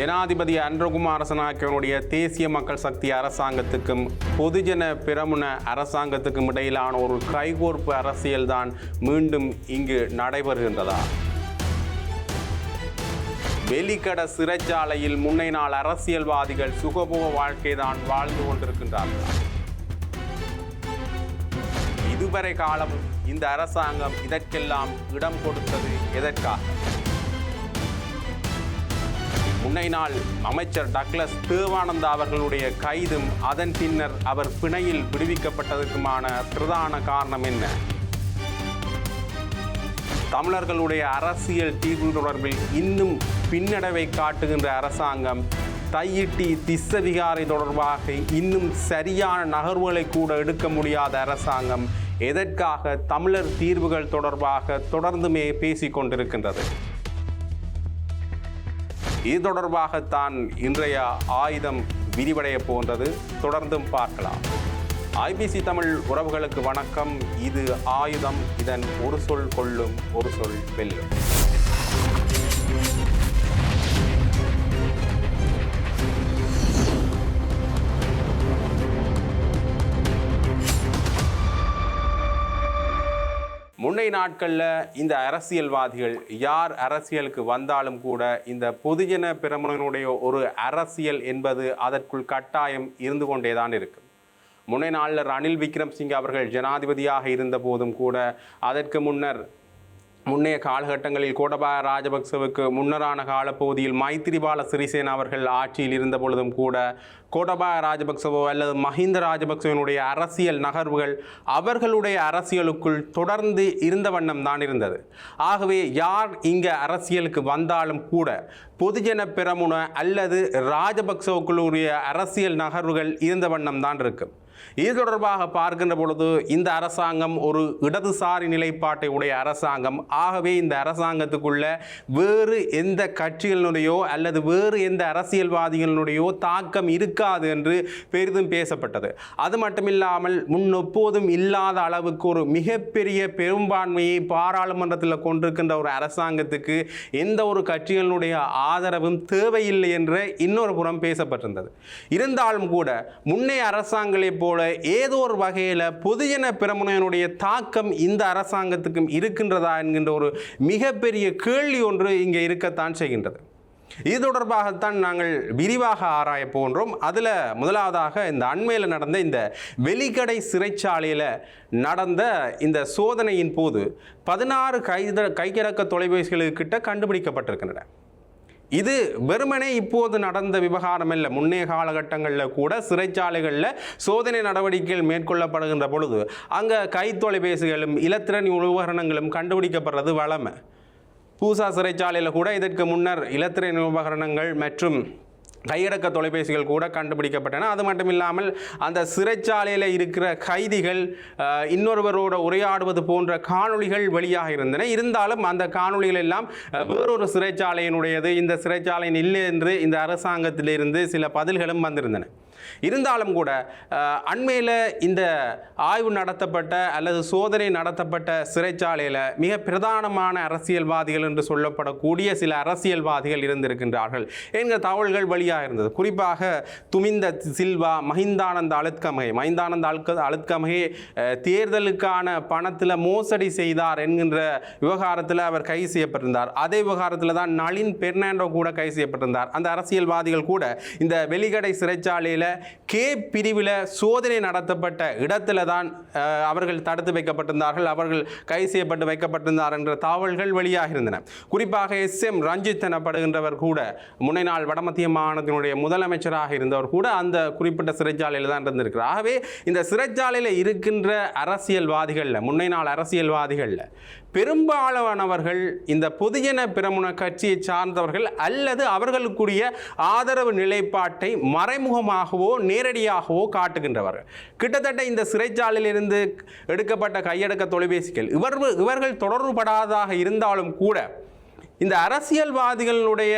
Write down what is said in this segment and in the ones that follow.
ஜனாதிபதி அன்றகுமார் அரசனாக்கியவனுடைய தேசிய மக்கள் சக்தி அரசாங்கத்துக்கும் பொதுஜன பிரமுன அரசாங்கத்துக்கும் இடையிலான ஒரு கைகோர்ப்பு அரசியல்தான் மீண்டும் இங்கு நடைபெறுகின்றதா? வெலிக்கட சிறைச்சாலையில் முன்னை நாள் அரசியல்வாதிகள் சுகபோக வாழ்க்கை தான் வாழ்ந்து கொண்டிருக்கின்றார்கள். இதுவரை காலம் இந்த அரசாங்கம் இதற்கெல்லாம் இடம் கொடுத்தது எதற்காக? முன்னை நாள் அமைச்சர் டக்ளஸ் தேவானந்தா அவர்களுடைய கைதும் அதன் பின்னர் அவர் பிணையில் விடுவிக்கப்பட்டதற்குமான பிரதான காரணம் என்ன? தமிழர்களுடைய அரசியல் தீர்வு தொடர்பில் இன்னும் பின்னடைவை காட்டுகின்ற அரசாங்கம் தையிட்டி திஸ்ஸவிகாரை தொடர்பாக இன்னும் சரியான நகர்வுகளை கூட எடுக்க முடியாத அரசாங்கம் எதற்காக தமிழர் தீர்வுகள் தொடர்பாக தொடர்ந்துமே பேசிக்கொண்டிருக்கின்றது? இது தொடர்பாகத்தான் இன்றைய ஆயுதம் விரிவடைய போன்றது. தொடர்ந்தும் பார்க்கலாம். ஐபிசி தமிழ் உறவுகளுக்கு வணக்கம். இது ஆயுதம். இதன் ஒரு சொல் கொள்ளும் ஒரு சொல் வெல்லும். அண்டை நாட்களில் இந்த அரசியல்வாதிகள் யார் அரசியலுக்கு வந்தாலும் கூட இந்த பொதுஜன பிரமுகனுடைய ஒரு அரசியல் என்பது அதற்குள் கட்டாயம் இருந்து கொண்டே தான் இருக்கும். முன்னே நாளில் ரணில் விக்ரம்சிங்க அவர்கள் ஜனாதிபதியாக இருந்த போதும் கூட அதற்கு முன்னர் முன்னைய காலகட்டங்களில் கோடபாய ராஜபக்சவுக்கு முன்னரான காலப்பகுதியில் மைத்திரிபால சிறிசேன அவர்கள் ஆட்சியில் இருந்த பொழுதும் கூட கோடபாய ராஜபக்சவோ அல்லது மஹிந்த ராஜபக்சவனுடைய அரசியல் நகர்வுகள் அவர்களுடைய அரசியலுக்குள் தொடர்ந்து இருந்த வண்ணம் தான் இருந்தது. ஆகவே யார் இங்கே அரசியலுக்கு வந்தாலும் கூட பொதுஜன பெரமுன அல்லது ராஜபக்சவுக்குள்ளுடைய அரசியல் நகர்வுகள் இருந்த வண்ணம் தான் இருக்குது இது தொடர்பாக பார்க்கின்ற பொழுது இந்த அரசாங்கம் ஒரு இடதுசாரி நிலைப்பாட்டை உடைய அரசாங்கம். ஆகவே இந்த அரசாங்கத்துக்குள்ள வேறு எந்த கட்சிகளினுடையோ அல்லது வேறு எந்த அரசியல்வாதிகளினுடையோ தாக்கம் இருக்காது என்று பெரிதும் பேசப்பட்டது. அது மட்டுமில்லாமல் முன்னெப்போதும் இல்லாத அளவுக்கு ஒரு மிகப்பெரிய பெரும்பான்மையை பாராளுமன்றத்தில் கொண்டிருக்கின்ற ஒரு அரசாங்கத்துக்கு எந்த ஒரு கட்சிகளினுடைய ஆதரவும் தேவையில்லை என்ற இன்னொரு புறம் பேசப்பட்டிருந்தது. இருந்தாலும் கூட முன்னைய அரசாங்கங்களை போல் போல ஏதோ ஒரு வகையில் பொதுஜன பிரமுனையனுடைய தாக்கம் இந்த அரசாங்கத்துக்கும் இருக்கின்றதா என்கின்ற ஒரு மிகப்பெரிய கேள்வி ஒன்று இங்கே இருக்கத்தான் செய்கின்றது. இது தொடர்பாகத்தான் நாங்கள் விரிவாக ஆராய போன்றோம் அதில் முதலாவதாக இந்த அண்மையில் நடந்த இந்த வெளிக்கடை சிறைச்சாலையில் நடந்த இந்த சோதனையின் போது பதினாறு கைத கைக்கிழக்க தொலைபேசிகளுக்கிட்ட கண்டுபிடிக்கப்பட்டிருக்கின்றன. இது வெறுமனே இப்போது நடந்த விவகாரம் இல்லை. முன்னைய காலகட்டங்களில் கூட சிறைச்சாலைகளில் சோதனை நடவடிக்கைகள் மேற்கொள்ளப்படுகின்ற பொழுது அங்கே கைத்தொலைபேசிகளும் இலத்திரன் உபகரணங்களும் கண்டுபிடிக்கப்படுறது வளமை. பூசா சிறைச்சாலையில் கூட இதற்கு முன்னர் இலத்திரன் உபகரணங்கள் மற்றும் கையடக்க தொலைபேசிகள் கூட கண்டுபிடிக்கப்பட்டன. அது மட்டும் இல்லாமல் அந்த சிறைச்சாலையில் இருக்கிற கைதிகள் இன்னொருவரோட உரையாடுவது போன்ற காணொளிகள் வெளியாக இருந்தன. இருந்தாலும் அந்த காணொளிகள் எல்லாம் வேறொரு சிறைச்சாலையினுடையது. இந்த சிறைச்சாலையின் இல்லை என்று இந்த அரசாங்கத்திலிருந்து சில பதில்களும் வந்திருந்தன. இருந்தாலும் கூட அண்மையில் இந்த ஆய்வு நடத்தப்பட்ட அல்லது சோதனை நடத்தப்பட்ட சிறைச்சாலையில் மிக பிரதானமான அரசியல்வாதிகள் என்று சொல்லப்படக்கூடிய சில அரசியல்வாதிகள் இருந்திருக்கின்றார்கள் என்கிற தகவல்கள் வழியாக இருந்தது. குறிப்பாக துமிந்த சில்வா மஹிந்தானந்த அழுத்கமகை. மஹிந்தானந்த அழுக்க அழுத்கமகை தேர்தலுக்கான பணத்தில் மோசடி செய்தார் என்கின்ற விவகாரத்தில் அவர் கைது செய்யப்பட்டிருந்தார். அதே விவகாரத்தில் தான் நளின் பெர்னாண்டோ கூட கைது செய்யப்பட்டிருந்தார். அந்த அரசியல்வாதிகள் கூட இந்த வெளிக்கடை சிறைச்சாலையில் கே பிரிவில் சோதனை நடத்தப்பட்ட இடத்துல தான் அவர்கள் தடுத்து வைக்கப்பட்டிருந்தார்கள் அவர்கள் கைது செய்யப்பட்டு வைக்கப்பட்டிருந்தார் என்ற தகவல்கள் வெளியாக இருந்தன குறிப்பாக எஸ் எம் ரஞ்சித் எனப்படுகின்றவர் கூட முன்னை நாள் வடமத்திய மாநிலத்தினுடைய முதலமைச்சராக இருந்தவர் கூட அந்த குறிப்பிட்ட சிறைச்சாலையில் தான் இருந்திருக்கிறார். ஆகவே இந்த சிறைச்சாலையில் இருக்கின்ற அரசியல்வாதிகளில் முன்னை நாள் அரசியல்வாதிகளில் பெரும்பாலானவர்கள் இந்த பொதுஜன பிரமுன கட்சியை சார்ந்தவர்கள் அல்லது அவர்களுக்குரிய ஆதரவு நிலைப்பாட்டை மறைமுகமாகவோ நேரடியாகவோ காட்டுகின்றவர்கள். கிட்டத்தட்ட இந்த சிறைச்சாலையிலிருந்து எடுக்கப்பட்ட கையடக்க தொலைபேசிகள் இவர் இவர்கள் தொடர்புபடாததாக இருந்தாலும் கூட இந்த அரசியல்வாதிகளுடைய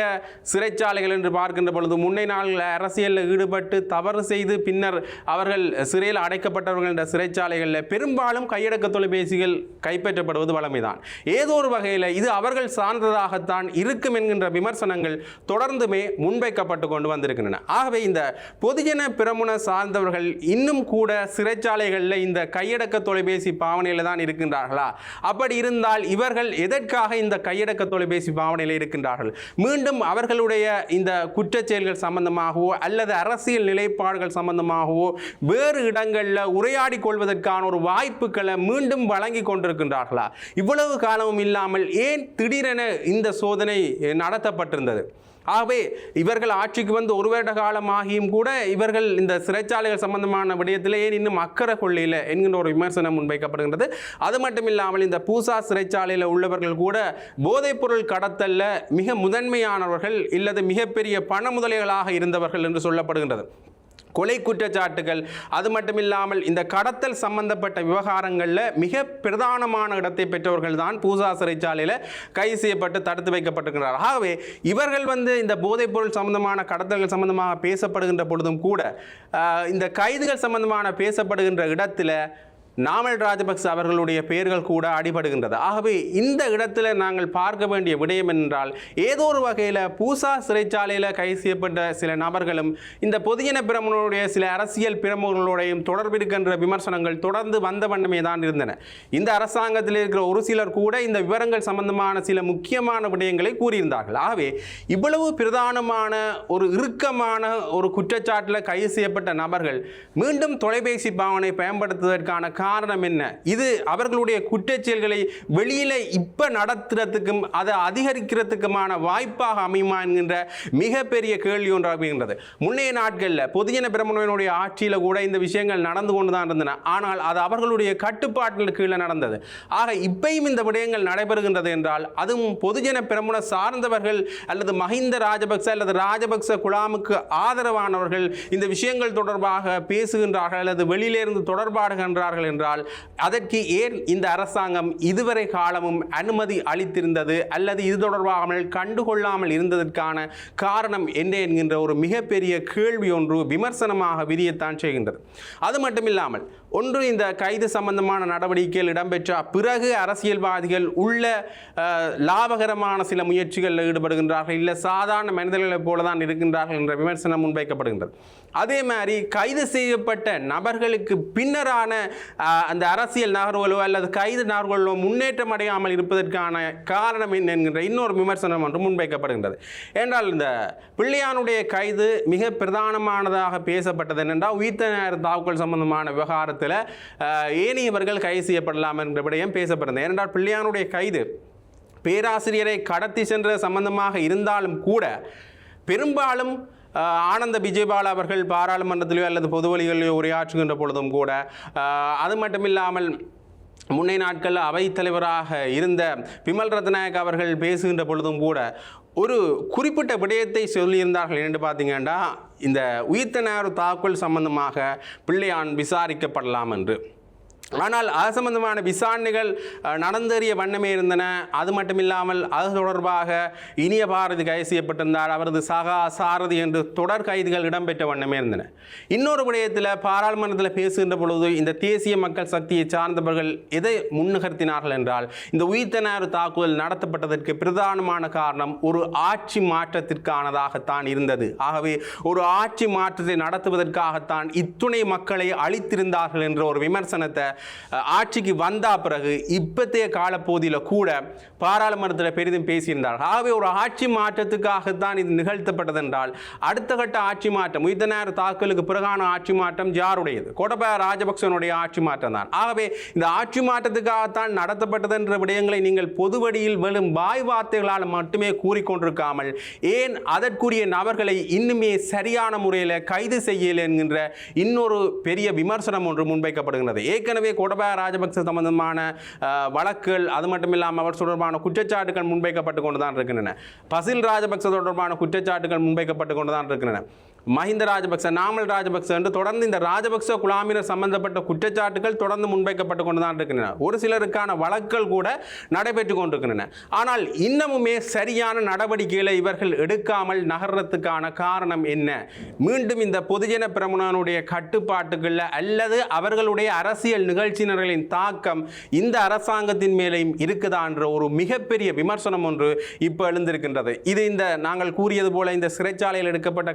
சிறைச்சாலைகள் என்று பார்க்கின்ற பொழுது முன்னை நாள்களில் அரசியலில் ஈடுபட்டு தவறு செய்து பின்னர் அவர்கள் சிறையில் அடைக்கப்பட்டவர்கள் என்ற சிறைச்சாலைகளில் பெரும்பாலும் கையடக்க தொலைபேசிகள் கைப்பற்றப்படுவது வழமைதான். ஏதோ ஒரு வகையில் இது அவர்கள் சார்ந்ததாகத்தான் இருக்கும் என்கின்ற விமர்சனங்கள் தொடர்ந்துமே முன்வைக்கப்பட்டு கொண்டு வந்திருக்கின்றன. ஆகவே இந்த பொதுஜன பிரமுன சார்ந்தவர்கள் இன்னும் கூட சிறைச்சாலைகளில் இந்த கையடக்க தொலைபேசி பாவனையில் தான் இருக்கின்றார்களா? அப்படி இருந்தால் இவர்கள் எதற்காக இந்த கையடக்க தொலைபேசி பாவனையில் இருக்கின்றார்கள். மீண்டும் அவர்களுடைய இந்த குற்ற செயல்கள் சம்பந்தமாகவோ அல்லது அரசியல் நிலைப்பாடுகள் சம்பந்தமாகவோ வேறு இடங்களில் உரையாடி கொள்வதற்கான ஒரு வாய்ப்புகளை மீண்டும் வழங்கி கொண்டிருக்கின்றார்களா? இவ்வளவு காலமும் இல்லாமல் ஏன் திடீரென இந்த சோதனை நடத்தப்பட்டிருந்தது? ஆகவே இவர்கள் ஆட்சிக்கு வந்து ஒரு வருட காலமாகியும் கூட இவர்கள் இந்த சிறைச்சாலைகள் சம்பந்தமான விடயத்திலே ஏன் இன்னும் அக்கறை கொள்ளையில் என்கின்ற ஒரு விமர்சனம் முன்வைக்கப்படுகின்றது. அது மட்டும் இல்லாமல் இந்த பூசா சிறைச்சாலையில் உள்ளவர்கள் கூட போதைப்பொருள் கடத்தல்ல மிக முதன்மையானவர்கள் இல்லது மிகப்பெரிய பண முதலிகளாக இருந்தவர்கள் என்று சொல்லப்படுகின்றது. கொலை குற்றச்சாட்டுகள் அது மட்டும் இல்லாமல் இந்த கடத்தல் சம்பந்தப்பட்ட விவகாரங்களில் மிக பிரதானமான இடத்தை பெற்றவர்கள் தான் பூசா சிறைச்சாலையில் கைது செய்யப்பட்டு தடுத்து வைக்கப்பட்டிருக்கிறார். ஆகவே இவர்கள் வந்து இந்த போதைப்பொருள் சம்பந்தமான கடத்தல்கள் சம்பந்தமாக பேசப்படுகின்ற பொழுதும் கூட இந்த கைதுகள் சம்பந்தமான பேசப்படுகின்ற இடத்துல நாமல் ராஜபக்ச அவர்களுடைய பெயர்கள் கூட அடிபடுகின்றது. ஆகவே இந்த இடத்துல நாங்கள் பார்க்க வேண்டிய விடயம் என்றால் ஏதோ ஒரு வகையில் பூசா சிறைச்சாலையில் கைது செய்யப்பட்ட சில நபர்களும் இந்த பொதுஜன பிரமுகனுடைய சில அரசியல் பிரமுகர்களுடையும் தொடர்பிருக்கின்ற விமர்சனங்கள் தொடர்ந்து வந்த வண்ணமே தான் இருந்தன. இந்த அரசாங்கத்தில் இருக்கிற ஒரு சிலர் கூட இந்த விவரங்கள் சம்பந்தமான சில முக்கியமான விடயங்களை கூறியிருந்தார்கள். ஆகவே இவ்வளவு பிரதானமான ஒரு இறுக்கமான ஒரு குற்றச்சாட்டில் கைது செய்யப்பட்ட நபர்கள் மீண்டும் தொலைபேசி பாவனை பயன்படுத்துவதற்கான காரணம் என்ன? இது அவர்களுடைய குற்றச்செயல்களை வெளியில் இப்போ நடத்துறதுக்கும் அதை அதிகரிக்கிறதுக்குமான வாய்ப்பாக அமையுமா என்கின்ற மிகப்பெரிய கேள்வி ஒன்று அமைகின்றது முன்னைய நாட்களில் பொதுஜன பிரமணனுடைய ஆட்சியில் கூட இந்த விஷயங்கள் நடந்து கொண்டு தான் இருந்தன. ஆனால் அது அவர்களுடைய கட்டுப்பாட்டில் கீழே நடந்தது. ஆக இப்பையும் இந்த விடயங்கள் நடைபெறுகின்றது என்றால் அதுவும் பொதுஜன பிரமுன சார்ந்தவர்கள் அல்லது மஹிந்த ராஜபக்ச அல்லது ராஜபக்ச குழாமுக்கு ஆதரவானவர்கள் இந்த விஷயங்கள் தொடர்பாக பேசுகின்றார்கள் அல்லது வெளியிலிருந்து தொடர்பாடுகின்றார்கள் என்றால் அதற்கு ஏன் இந்த அரசாங்கம் இதுவரை காலமும் அனுமதி அளித்திருந்தது அல்லது இது தொடர்பாமல் கண்டுகொள்ளாமல் இருந்ததற்கான காரணம் என்ன என்கின்ற ஒரு மிகப்பெரிய கேள்வி ஒன்று விமர்சனமாக விரியத்தான் செய்கின்றது. அது மட்டும் இல்லாமல் ஒன்று இந்த கைது சம்பந்தமான நடவடிக்கைகள் இடம்பெற்ற பிறகு அரசியல்வாதிகள் உள்ள லாபகரமான சில முயற்சிகளில் ஈடுபடுகின்றார்கள். இல்லை சாதாரண மனிதர்களைப் போல தான் இருக்கின்றார்கள் என்ற விமர்சனம் முன்வைக்கப்படுகின்றது. அதே மாதிரி கைது செய்யப்பட்ட நபர்களுக்கு பின்னரான அந்த அரசியல் நகர்வுகளோ அல்லது கைது நகர்வுகளோ முன்னேற்றம் அடையாமல் இருப்பதற்கான காரணம் என்ன என்கின்ற இன்னொரு விமர்சனம் ஒன்று முன்வைக்கப்படுகின்றது. என்றால் இந்த பிள்ளையானுடைய கைது மிக பிரதானமானதாக பேசப்பட்டது என்னென்றால் உயிர்த்த நேர தாக்குதல் சம்பந்தமான விவகாரத்தில் ஏனையவர்கள் கைது செய்யப்படலாம் என்ற விடயம் பேசப்படுது. ஏனென்றால் பிள்ளையானுடைய கைது பேராசிரியரை கடத்தி சென்ற சம்பந்தமாக இருந்தாலும் கூட பெரும்பாலும் ஆனந்த விஜயபால் அவர்கள் பாராளுமன்றத்திலேயோ அல்லது பொது வழிகளிலோ உரையாற்றுகின்ற பொழுதும் கூட அது மட்டும் இல்லாமல் முன்னை நாட்களில் அவைத்தலைவராக இருந்த விமல் ரத்நாயக் அவர்கள் பேசுகின்ற பொழுதும் கூட ஒரு குறிப்பிட்ட விடயத்தை சொல்லியிருந்தார்கள். என்று பார்த்தீங்கன்னா இந்த உயிர்த்த நேர தாக்குதல் சம்பந்தமாக பிள்ளையான் விசாரிக்கப்படலாம் என்று. ஆனால் அது சம்பந்தமான விசாரணைகள் நடந்தேறிய வண்ணமே இருந்தன. அது மட்டும் இல்லாமல் அது தொடர்பாக இனிய பாரதி கைது செய்யப்பட்டிருந்தார். அவரது சகா சாரதி என்று தொடர் கைதுகள் இடம்பெற்ற வண்ணமே இருந்தன. இன்னொரு விடயத்தில் பாராளுமன்றத்தில் பேசுகின்ற பொழுது இந்த தேசிய மக்கள் சக்தியை சார்ந்தவர்கள் எதை முன்னுகர்த்தினார்கள் என்றால் இந்த உயிர்த்தனார் தாக்குதல் நடத்தப்பட்டதற்கு பிரதானமான காரணம் ஒரு ஆட்சி மாற்றத்திற்கானதாகத்தான் இருந்தது. ஆகவே ஒரு ஆட்சி மாற்றத்தை நடத்துவதற்காகத்தான் இத்துணை மக்களை அழித்திருந்தார்கள் என்ற ஒரு விமர்சனத்தை ஆட்சிக்கு வந்தால் பிறகு இப்பத்தைய காலப்பகுதியில் கூட பாராளுமன்றத்தில் பெரிதும் பேசியிருந்தார்கள் ஆகவே ஒரு ஆட்சி மாற்றத்துக்காகத்தான் இது நிகழ்த்தப்பட்டது என்றால் அடுத்த கட்ட ஆட்சி மாற்றம் உயிர்த்த நேர தாக்கலுக்கு பிறகான ஆட்சி மாற்றம் யாருடையது? கோட்டபாய ராஜபக்சனுடைய ஆட்சி மாற்றம் தான். ஆகவே இந்த ஆட்சி மாற்றத்துக்காகத்தான் நடத்தப்பட்டது என்ற விடயங்களை நீங்கள் பொதுவடியில் வெறும் வாய் வார்த்தைகளால் மட்டுமே கூறிக்கொண்டிருக்காமல் ஏன் அதற்குரிய நபர்களை இன்னுமே சரியான முறையில் கைது செய்யல என்கின்ற இன்னொரு பெரிய விமர்சனம் ஒன்று முன்வைக்கப்படுகிறது ஏற்கனவே ஏற்கனவே கோடபாய ராஜபக்ச சம்பந்தமான வழக்குகள் அது மட்டும் இல்லாமல் அவர் தொடர்பான குற்றச்சாட்டுகள் முன்வைக்கப்பட்டு கொண்டு தான் இருக்கின்றன. பசில் ராஜபக்ச தொடர்பான குற்றச்சாட்டுகள் முன்வைக்கப்பட்டு கொண்டு தான் இருக்கின்றன. மஹிந்த ராஜபக்ச நாமல் ராஜபக்ச என்று தொடர்ந்து இந்த ராஜபக்ச குலாமினர் சம்பந்தப்பட்ட குற்றச்சாட்டுகள் தொடர்ந்து முன்வைக்கப்பட்டு கொண்டு தான் இருக்கின்றன. ஒரு சிலருக்கான வழக்குகள் கூட நடைபெற்று கொண்டிருக்கின்றன. ஆனால் இன்னமுமே சரியான நடவடிக்கைகளை இவர்கள் எடுக்காமல் நகர்றதுக்கான காரணம் என்ன? மீண்டும் இந்த பொதுஜன பிரமுனனுடைய கட்டுப்பாட்டுகளில் அல்லது அவர்களுடைய அரசியல் நிகழ்ச்சியினர்களின் தாக்கம் இந்த அரசாங்கத்தின் மேலேயும் இருக்குதா என்ற ஒரு மிகப்பெரிய விமர்சனம் ஒன்று இப்போ எழுந்திருக்கின்றது. இது இந்த நாங்கள் கூறியது போல இந்த சிறைச்சாலையில் எடுக்கப்பட்ட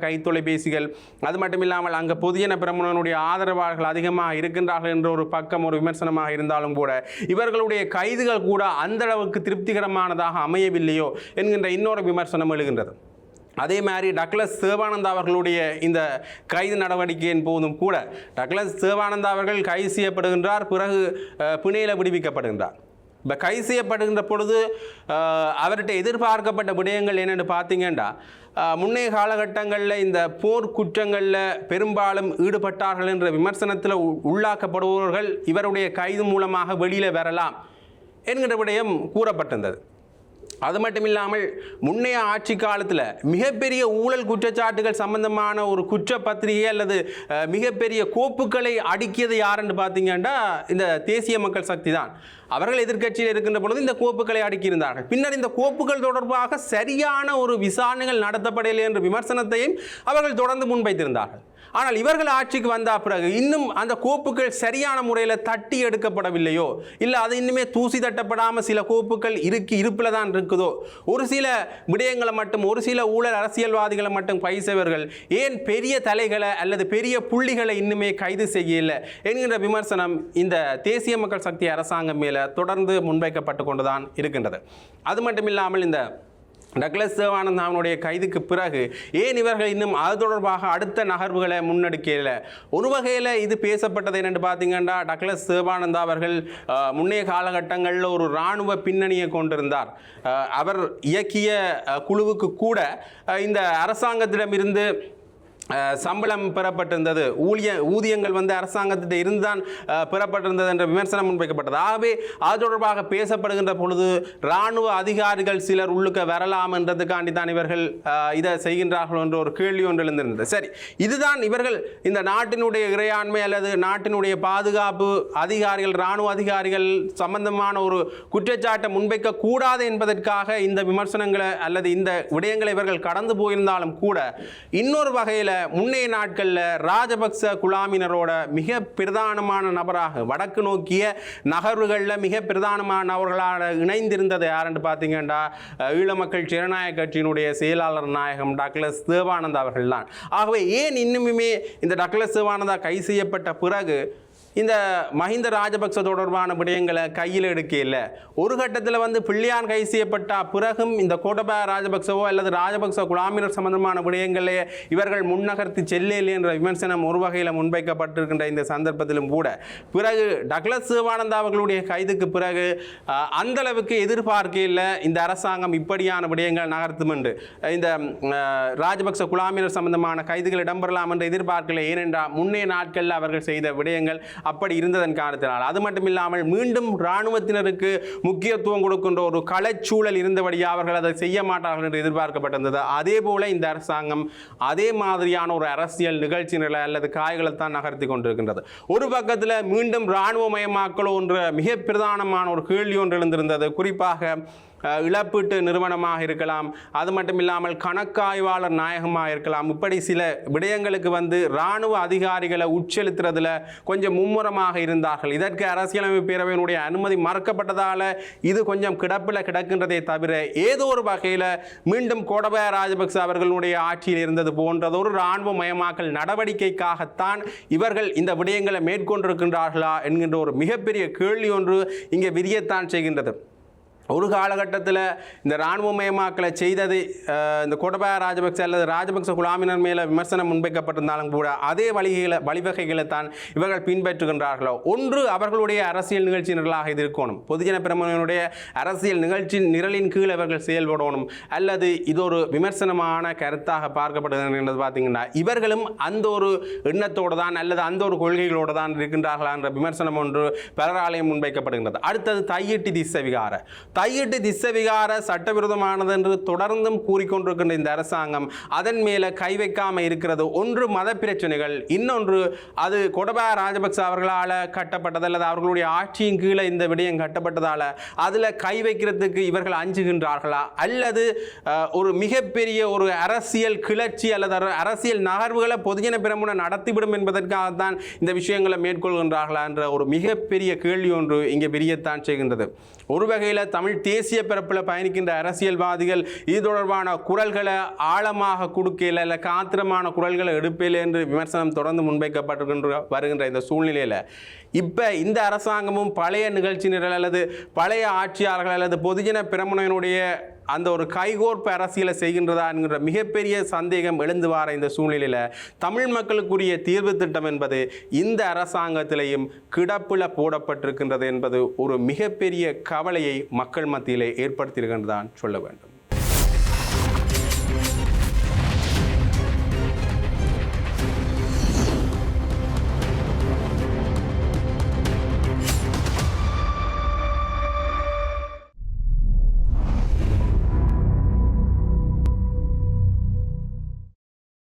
கைத்தொலைபேசிகள் அது மட்டும் இல்லாமல் அங்கே பொதுஜன பிரமுனனுடைய ஆதரவாளர்கள் அதிகமாக இருக்கின்றார்கள் என்ற ஒரு பக்கம் ஒரு விமர்சனமாக இருந்தாலும் கூட இவர்களுடைய கைதுகள் கூட அந்த அளவுக்கு திருப்திகரமானதாக அமையவில்லையோ என்கின்ற இன்னொரு விமர்சனம் எழுகின்றது. அதே மாதிரி டக்ளஸ் சேவானந்தா அவர்களுடைய இந்த கைது நடவடிக்கையின் போதும் கூட டக்ளஸ் சேவானந்தா அவர்கள் கைது செய்யப்படுகின்றார் பிறகு அஹ், பிணையில விடுவிக்கப்படுகின்றார். இப்போ கைது செய்யப்படுகின்ற பொழுது அவர்கிட்ட எதிர்பார்க்கப்பட்ட விடயங்கள் என்னென்னு பார்த்தீங்கன்னா முன்னைய காலகட்டங்களில் இந்த போர் குற்றங்களில் பெரும்பாலும் ஈடுபட்டார்கள் என்ற விமர்சனத்தில் உள்ளாக்கப்படுபவர்கள் இவருடைய கைது மூலமாக வெளியில் வரலாம் என்கிற விடயம் கூறப்பட்டிருந்தது. அது மட்டும் இல்லாமல் முன்னைய ஆட்சி காலத்தில் மிகப்பெரிய ஊழல் குற்றச்சாட்டுகள் சம்பந்தமான ஒரு குற்றப்பத்திரிகை அல்லது மிகப்பெரிய கோப்புகளை அடுக்கியது யாருன்னு பார்த்தீங்கன்னா இந்த தேசிய மக்கள் சக்தி தான். அவர்கள் எதிர்க்கட்சியில் இருக்கின்ற பொழுது இந்த கோப்புகளை அடுக்கியிருந்தார்கள். பின்னர் இந்த கோப்புகள் தொடர்பாக சரியான ஒரு விசாரணைகள் நடத்தப்படவில்லை என்ற விமர்சனத்தையும் அவர்கள் தொடர்ந்து முன்வைத்திருந்தார்கள். ஆனால் இவர்கள் ஆட்சிக்கு வந்த பிறகு இன்னும் அந்த கோப்புகள் சரியான முறையில் தட்டி எடுக்கப்படவில்லையோ? இல்லை அது இன்னுமே தூசி தட்டப்படாமல் சில கோப்புகள் இருக்கு இருப்பில் தான் இருக்குதோ? ஒரு சில விடயங்களை மட்டும் ஒரு சில ஊழல் அரசியல்வாதிகளை மட்டும் பைசவர்கள் ஏன் பெரிய தலைகளை அல்லது பெரிய புள்ளிகளை இன்னுமே கைது செய்யல என்கின்ற விமர்சனம் இந்த தேசிய மக்கள் சக்தி அரசாங்கம் மேலே தொடர்ந்து முன்வைக்கப்பட்டு கொண்டுதான் இருக்கின்றது. அது மட்டும் இல்லாமல் இந்த டக்ளஸ் தேவானந்த் அவனுடைய கைதுக்கு பிறகு ஏன் இவர்கள் இன்னும் அது தொடர்பாக அடுத்த நகர்வுகளை முன்னெடுக்கல? ஒரு வகையில் இது பேசப்பட்டது என்னென்னு பார்த்தீங்கன்னா டக்ளஸ் தேவானந்தா அவர்கள் முன்னைய காலகட்டங்களில் ஒரு இராணுவ பின்னணியை கொண்டிருந்தார். அவர் இயக்கிய குழுவுக்கு கூட இந்த அரசாங்கத்திடமிருந்து சம்பளம் பெறப்பட்டிருந்தது. ஊழிய ஊதியங்கள் வந்து அரசாங்கத்திட்ட இருந்துதான் பெறப்பட்டிருந்தது என்ற விமர்சனம் முன்வைக்கப்பட்டது. ஆகவே அது தொடர்பாக பேசப்படுகின்ற பொழுது இராணுவ அதிகாரிகள் சிலர் உள்ளுக்க வரலாம் என்றதுக்காண்டி தான் இவர்கள் இதை செய்கின்றார்கள் என்ற ஒரு கேள்வி ஒன்று எழுந்திருந்தது. சரி இதுதான் இவர்கள் இந்த நாட்டினுடைய இறையாண்மை அல்லது நாட்டினுடைய பாதுகாப்பு அதிகாரிகள் இராணுவ அதிகாரிகள் சம்பந்தமான ஒரு குற்றச்சாட்டை முன்வைக்க கூடாது என்பதற்காக இந்த விமர்சனங்களை அல்லது இந்த விடயங்களை இவர்கள் கடந்து போயிருந்தாலும் கூட இன்னொரு வகையில் முன்னைய நாட்களில் ராஜபக்ச குழாமினரோட மிக பிரதானமான நபராக வடக்கு நோக்கிய நகர்வுகளில் மிக பிரதானமான நபர்களாக இணைந்திருந்தது யாருன்னு பார்த்தீங்கன்னா ஈழ மக்கள் ஜனநாயக கட்சியினுடைய செயலாளர் நாயகம் டக்ளஸ் தேவானந்தா அவர்கள் தான் ஆகவே ஏன் இன்னுமுமே இந்த டக்ளஸ் தேவானந்தா கை செய்யப்பட்ட பிறகு இந்த மஹிந்த ராஜபக்ச தொடர்பான விடயங்களை கையில் எடுக்கல ஒரு கட்டத்தில் வந்து பிள்ளையான் கை செய்யப்பட்ட பிறகும் இந்த கோட்டபாய ராஜபக்சவோ அல்லது ராஜபக்ச குழாமினர் சம்பந்தமான விடயங்களே இவர்கள் முன்னகர்த்தி செல்லையில் என்ற விமர்சனம் ஒரு வகையில் முன்வைக்கப்பட்டிருக்கின்ற இந்த சந்தர்ப்பத்திலும் கூட. பிறகு டக்ளஸ் சிவானந்தா அவர்களுடைய கைதுக்கு பிறகு அந்தளவுக்கு எதிர்பார்க்கையில் இந்த அரசாங்கம் இப்படியான விடயங்கள் நகர்த்தும் என்று. இந்த ராஜபக்ச குழாமினர் சம்பந்தமான கைதுகள் இடம்பெறலாம் என்று எதிர்பார்க்கல. ஏனென்றால் முன்னே நாட்களில் அவர்கள் செய்த விடயங்கள் அப்படி இருந்ததன் காரணத்தினால். அது மட்டும் இல்லாமல் மீண்டும் இராணுவத்தினருக்கு முக்கியத்துவம் கொடுக்கின்ற ஒரு கலைச்சூழல் இருந்தபடி அவர்கள் அதை செய்ய மாட்டார்கள் என்று எதிர்பார்க்கப்பட்டிருந்தது. அதே போல இந்த அரசாங்கம் அதே மாதிரியான ஒரு அரசியல் நிகழ்ச்சிகளை அல்லது காய்களை தான் நகர்த்தி கொண்டிருக்கின்றது. ஒரு பக்கத்தில் மீண்டும் இராணுவமயமாக்கலோ என்ற மிக பிரதானமான ஒரு கேள்வி ஒன்று எழுந்திருந்தது. குறிப்பாக இழப்பீட்டு நிறுவனமாக இருக்கலாம். அது மட்டும் இல்லாமல் கணக்காய்வாளர் நாயகமாக இருக்கலாம். இப்படி சில விடயங்களுக்கு வந்து இராணுவ அதிகாரிகளை உட்செலுத்துறதுல கொஞ்சம் மும்முரமாக இருந்தார்கள். இதற்கு அரசியலமைப்பு பேரவையினுடைய அனுமதி மறுக்கப்பட்டதால் இது கொஞ்சம் கிடப்பில் கிடக்கின்றதே தவிர ஏதோ ஒரு வகையில் மீண்டும் கோடபாய ராஜபக்ச அவர்களுடைய ஆட்சியில் இருந்தது போன்றதொரு இராணுவ மயமாக்கல் நடவடிக்கைக்காகத்தான் இவர்கள் இந்த விடயங்களை மேற்கொண்டிருக்கின்றார்களா என்கின்ற ஒரு மிகப்பெரிய கேள்வி ஒன்று இங்கே விரியத்தான் செய்கின்றது. ஒரு காலகட்டத்தில் இந்த இராணுவமயமாக்கலை செய்தது இந்த கோட்டபாய ராஜபக்ச அல்லது ராஜபக்ச குலாமினர் மேலே விமர்சனம் முன்வைக்கப்பட்டிருந்தாலும் கூட அதே வழிகளை வழிவகைகளை தான் இவர்கள் பின்பற்றுகின்றார்களோ? ஒன்று அவர்களுடைய அரசியல் நிகழ்ச்சி நிரலாக இது இருக்கணும். பொதுஜன பிரமுகனுடைய அரசியல் நிகழ்ச்சி நிரலின் கீழ் அவர்கள் செயல்படணும். அல்லது இது ஒரு விமர்சனமான கருத்தாக பார்க்கப்படுகிறது பார்த்தீங்கன்னா இவர்களும் அந்த ஒரு எண்ணத்தோடு தான் அல்லது அந்த ஒரு கொள்கைகளோடு தான் இருக்கின்றார்களா என்ற விமர்சனம் ஒன்று பலராலயம் முன்வைக்கப்படுகின்றது. அடுத்தது தையிட்டி திசவிகார தையிட்டு திசவிகார சட்டவிரோதமானது என்று தொடர்ந்தும் கூறிக்கொண்டிருக்கின்ற இந்த அரசாங்கம் அதன் மேலே கை வைக்காம இருக்கிறது. ஒன்று மத பிரச்சனைகள் இன்னொன்று அது கொடபா ராஜபக்ச அவர்களால் கட்டப்பட்டது அல்லது அவர்களுடைய ஆட்சியின் கீழே இந்த விடயம் கட்டப்பட்டதால் அதில் கை வைக்கிறதுக்கு இவர்கள் அஞ்சுகின்றார்களா? அல்லது ஒரு மிகப்பெரிய ஒரு அரசியல் கிளர்ச்சி அல்லது அரசியல் நகர்வுகளை பொதுஜன பிரமுன நடத்திவிடும் என்பதற்காகத்தான் இந்த விஷயங்களை மேற்கொள்கின்றார்களா என்ற ஒரு மிகப்பெரிய கேள்வி ஒன்று இங்கே பெரியத்தான் செய்கின்றது. ஒரு வகையில் தமிழ் தேசிய பிறப்பில் பயணிக்கின்ற அரசியல்வாதிகள் இது தொடர்பான குரல்களை ஆழமாக கொடுக்கல இல்லை காத்திரமான குரல்களை எடுப்பேல என்று விமர்சனம் தொடர்ந்து முன்வைக்கப்பட்டிருக்கின்ற வருகின்ற இந்த சூழ்நிலையில். இப்போ இந்த அரசாங்கமும் பழைய நிகழ்ச்சி நிரல் அல்லது பழைய ஆட்சியாளர்கள் அல்லது பொதுஜன பிரமுனையினுடைய அந்த ஒரு கைகோர்ப்பு அரசியலை செய்கின்றதா என்கிற மிகப்பெரிய சந்தேகம் எழுந்து வார இந்த சூழ்நிலையில் தமிழ் மக்களுக்குரிய தீர்வு திட்டம் என்பது இந்த அரசாங்கத்திலேயும் கிடப்பில் போடப்பட்டிருக்கின்றது என்பது ஒரு மிகப்பெரிய கவலையை மக்கள் மத்தியிலே ஏற்படுத்தியிருக்கின்றதான் சொல்ல வேண்டும்.